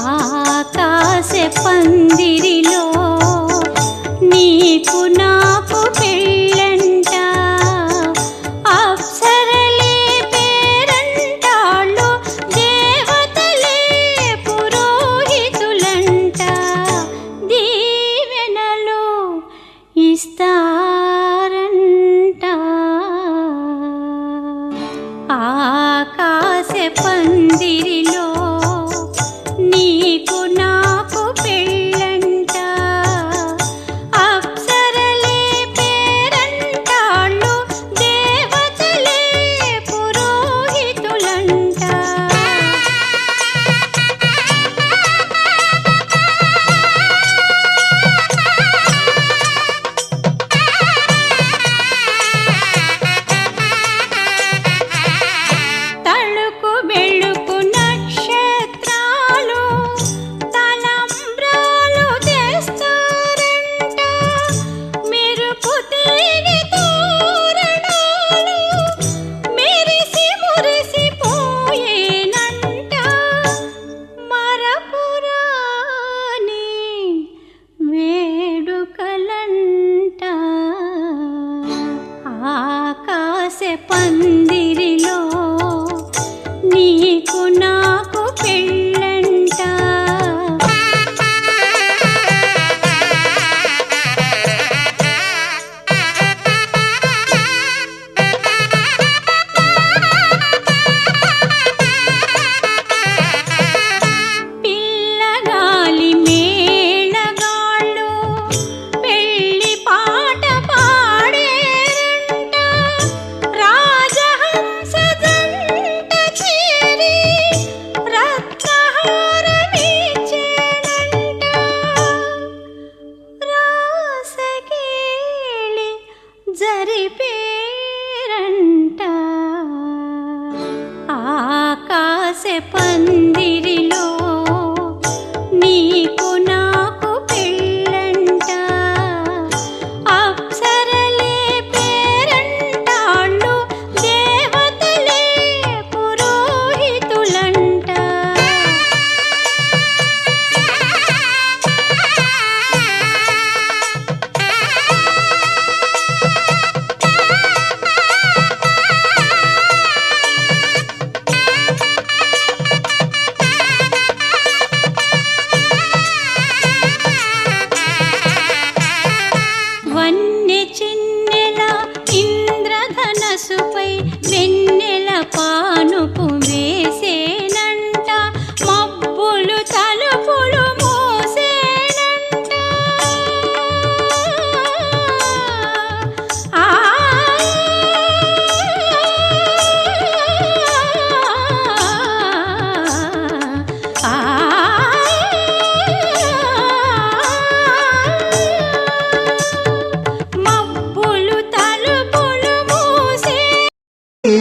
ఆకాశ పందిరిలో పంది జరిపేరంట ఆకాశ పందిరిలో வெண்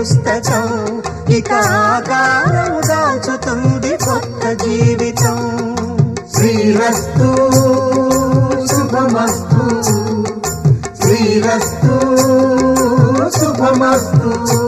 పుస్తకం. ఇక ఆకారం దాచుతుంది కొత్త జీవితం. శ్రీరస్తు శుభమస్తు. శ్రీరస్తు శుభమస్తు.